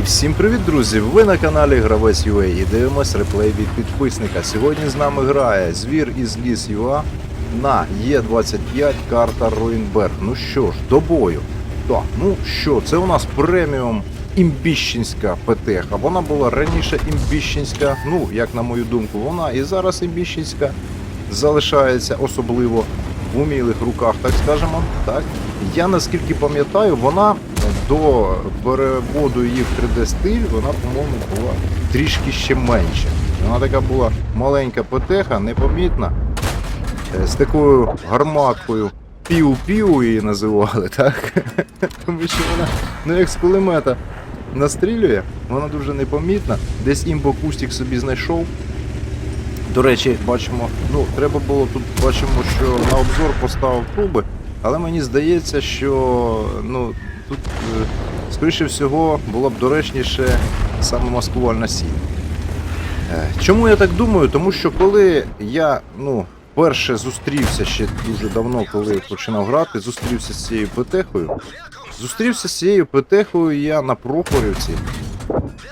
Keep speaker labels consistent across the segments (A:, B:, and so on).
A: І всім привіт, друзі! Ви на каналі Гравець UA і дивимось реплей від підписника. Сьогодні з нами грає звір із ліс ЮА на Є25 карта Руїнберг. Ну що ж, до бою. Так, ну що, це у нас преміум імбіщенська ПТХ. Вона була раніше імбіщенська, ну, як на мою думку, вона і зараз імбіщенська залишається особливо в умілих руках, так скажемо. Так. Я наскільки пам'ятаю, вона до переводу її в 3D стиль, вона, по-моєму, була трішки ще менша. Вона така була маленька ПТХ, непомітна, е, з такою гарматкою. Піу-піу її називали, так? Тому що вона, ну як з кулемета настрілює, вона дуже непомітна. Десь імбо Кустік собі знайшов. До речі, бачимо, ну треба було тут бачимо, що на обзор поставив труби, але мені здається, що ну тут, е, скоріше всього, було б доречніше саме маскувальна сіль. Е, Чому я так думаю? Тому що коли я ну, перше зустрівся ще дуже давно, коли починав грати, зустрівся з цією ПТХою. Зустрівся з цією ПТХою я на Прохорівці,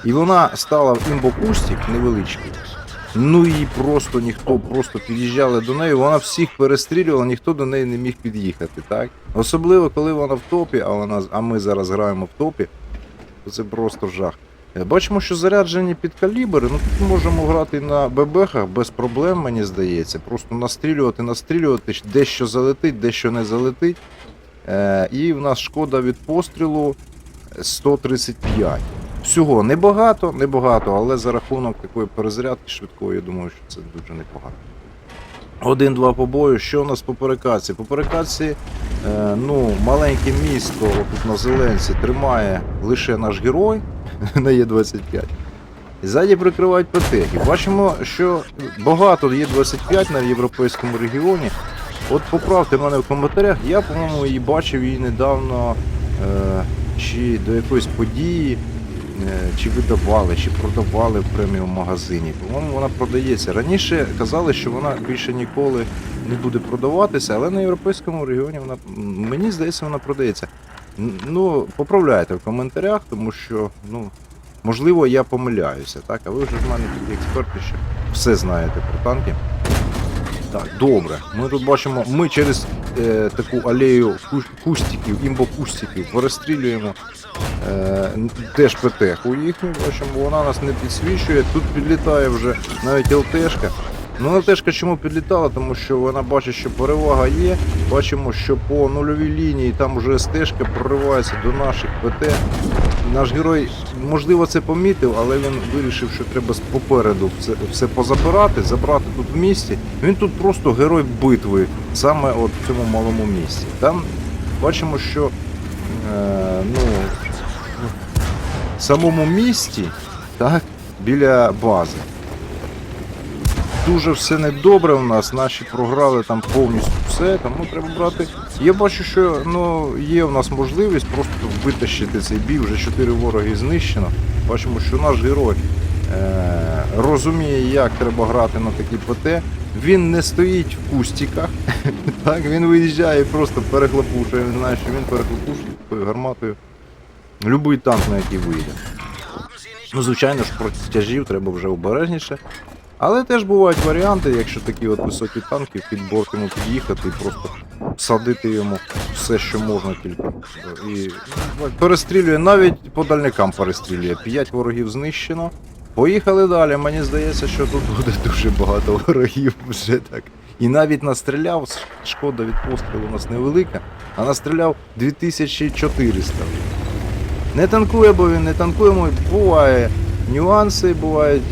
A: і вона стала в імбокустік невеличкий. Ну і просто ніхто просто під'їжджали до неї, вона всіх перестрілювала, ніхто до неї не міг під'їхати, так? Особливо, коли вона в топі, а вона а ми зараз граємо в топі, то це просто жах. Е, Бачимо, що заряджені під калібри, ну тут можемо грати на ББХах без проблем, мені здається. Просто настрілювати, настрілювати, дещо залетить, дещо не залетить. Е, і в нас шкода від пострілу 135. Всього небагато, небагато, але за рахунок такої перезарядки швидкої, я думаю, що це дуже непогано. Один-два побою. Що у нас по перекатці? По перекатці, е, ну, маленьке місто тут на Зеленці тримає лише наш герой на Є25. І ззаді прикривають ПТХи. Бачимо, що багато Є25 на європейському регіоні. От поправте мене в коментарях, я, по-моєму, її бачив її недавно е, чи до якоїсь події, чи видавали, чи продавали в преміум магазині. По-моєму, вона продається. Раніше казали, що вона більше ніколи не буде продаватися, але на європейському регіоні вона мені здається, вона продається. Ну, поправляйте в коментарях, тому що, ну, можливо, я помиляюся, так? А ви вже в мене такі експерти, що все знаєте про танки. Так, добре. Ми тут бачимо, ми через е, таку алею ку- кустиків, імбокустиків перестрілюємо е, теж ПТХу їхню, бачимо, вона нас не підсвічує. Тут підлітає вже навіть ЛТшка. Ну, ЛТшка чому підлітала? Тому що вона бачить, що перевага є. Бачимо, що по нульовій лінії там вже СТшка проривається до наших ПТ. Наш герой, можливо, це помітив, але він вирішив, що треба попереду все, все позабирати, забрати тут в місті. Він тут просто герой битви, саме от в цьому малому місці. Там бачимо, що е, ну, в самому місті, так, біля бази. Дуже все недобре у нас, наші програли там повністю все, тому треба брати. Я бачу, що ну, є у нас можливість просто витащити цей бій, вже 4 вороги знищено. Бачимо, що наш герой е- розуміє, як треба грати на такій ПТ. Він не стоїть в кустиках, так, він виїжджає і просто перехлопушує. Він знає, що він перехлопушує гарматою. Любий танк, на який вийде. Ну, звичайно ж, проти тяжів треба вже обережніше. Але теж бувають варіанти, якщо такі от високі танки, під борт йому під'їхати і просто садити йому все, що можна тільки. І перестрілює, навіть по дальникам перестрілює. П'ять ворогів знищено. Поїхали далі. Мені здається, що тут буде дуже багато ворогів вже так. І навіть настріляв, шкода від пострілу у нас невелика, а настріляв 2400. Не танкує, бо він не танкує, буває нюанси, бувають,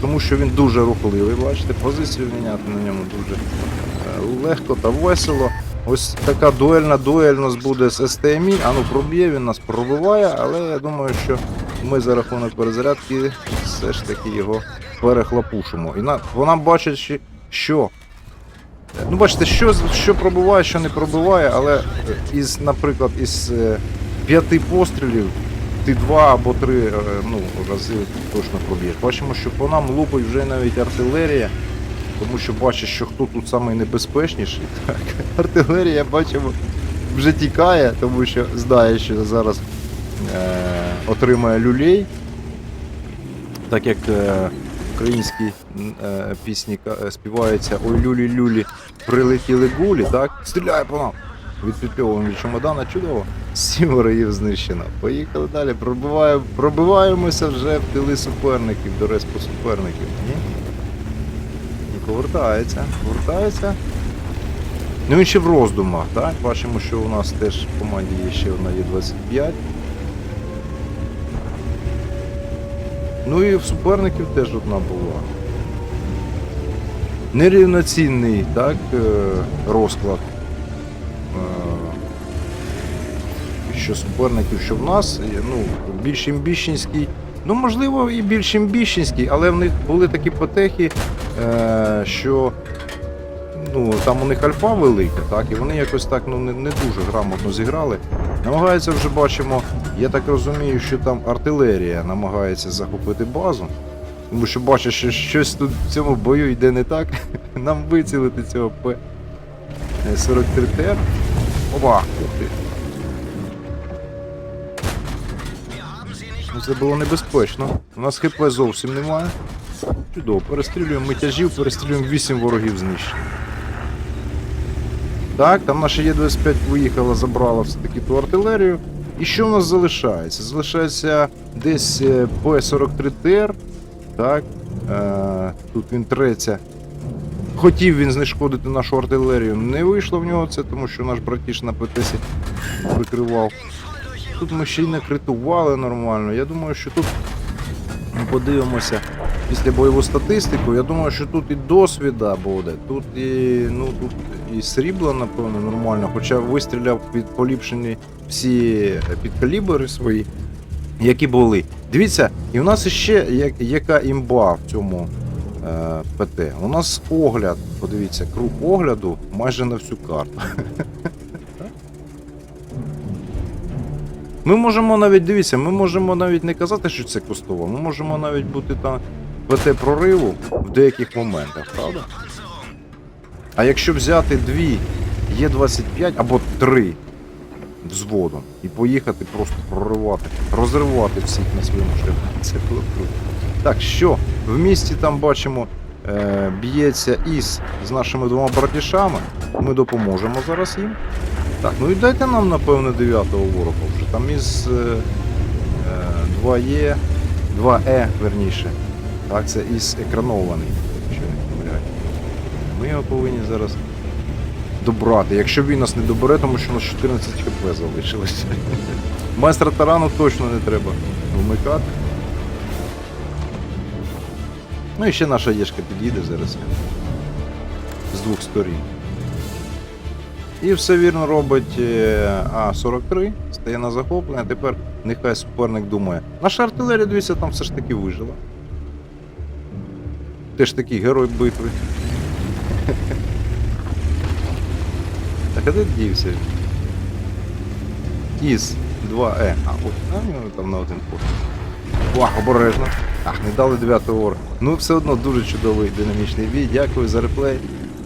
A: тому що він дуже рухливий, бачите, позицію міняти на ньому дуже е, легко та весело. Ось така дуельна дуель у нас буде з СТМІ, а ну проб'є, він нас пробиває, але я думаю, що ми за рахунок перезарядки все ж таки його перехлопушимо. І на, вона бачить, що- Ну, бачите, що, що пробиває, що не пробиває, але із, наприклад, із е, п'яти пострілів ти два або три е, ну, рази точно проб'єш. Бачимо, що по нам лупить вже навіть артилерія, тому що бачиш, що хто тут самий небезпечніший. Так, артилерія, бачимо, вже тікає, тому що знає, що зараз отримає люлей, так як е, українські е, пісні е, співаються Ой люлі-люлі, прилетіли гулі, так? Стріляє по нам! Відпіпльовуємо від чемодана, чудово. Сім ворогів знищено. Поїхали далі. Пробиваємо, пробиваємося вже в тили суперників, до респу суперників. Ні? І повертається, повертається. Ну він ще в роздумах, так? Бачимо, що у нас теж в команді є ще одна Є25. Ну і в суперників теж одна була. Нерівноцінний, так, е, розклад. Що суперників, що в нас, ну, більш імбіщенський. Ну, можливо, і більш імбіщенський, але в них були такі потехи, е, що ну, там у них альфа велика, так, і вони якось так ну, не, не дуже грамотно зіграли. Намагаються вже бачимо, я так розумію, що там артилерія намагається захопити базу. Тому що бачу, що щось тут в цьому бою йде не так. Нам вицілити цього П-43Т. Опа! Ух. Ну, Це було небезпечно. У нас ХП зовсім немає. Чудово, перестрілюємо митяжів, перестрілюємо 8 ворогів знищено. Так, там наша Є25 виїхала, забрала все-таки ту артилерію. І що в нас залишається? Залишається десь е, П-43ТР. Так. Е, тут він треться. Хотів він знешкодити нашу артилерію. Не вийшло в нього це, тому що наш братіш на ПТСі прикривав. Тут ми ще й накритували нормально. Я думаю, що тут ми подивимося після бойову статистику. Я думаю, що тут і досвіда буде, тут і, ну, тут і срібла, напевно, нормально, хоча вистріляв під поліпшені всі підкалібри свої, які були. Дивіться, і в нас ще як, яка імба в цьому е, ПТ. У нас огляд, подивіться, круг огляду майже на всю карту. Ми можемо навіть, дивіться, ми можемо навіть не казати, що це костово, ми можемо навіть бути там ПТ прориву в деяких моментах, правда? А якщо взяти дві Є25 або три взводом і поїхати просто проривати, розривати всіх на своєму шляху, це було круто. Так, що в місті там бачимо, е, б'ється із з нашими двома братішами. Ми допоможемо зараз їм. Так, ну і дайте нам, напевно, 9-го ворога вже. Там із е, е, 2Е, 2Е, верніше. Так, це із екранований, якщо не помиляю. Ми його повинні зараз добрати. Якщо він нас не добере, тому що у нас 14 хп залишилось. Майстра тарану точно не треба вмикати. Ну і ще наша єшка під'їде зараз. З двох сторін. І все вірно робить е, А-43, стає на захоплення. Тепер нехай суперник думає. Наша артилерія, дивіться, там все ж таки вижила. Теж такий герой битви. Так а де дівся? Із 2Е. А, от, а ну, там на один ход. Вах, обережно. Ах, не дали 9 ор. Ну, все одно дуже чудовий динамічний бій. Дякую за реплей.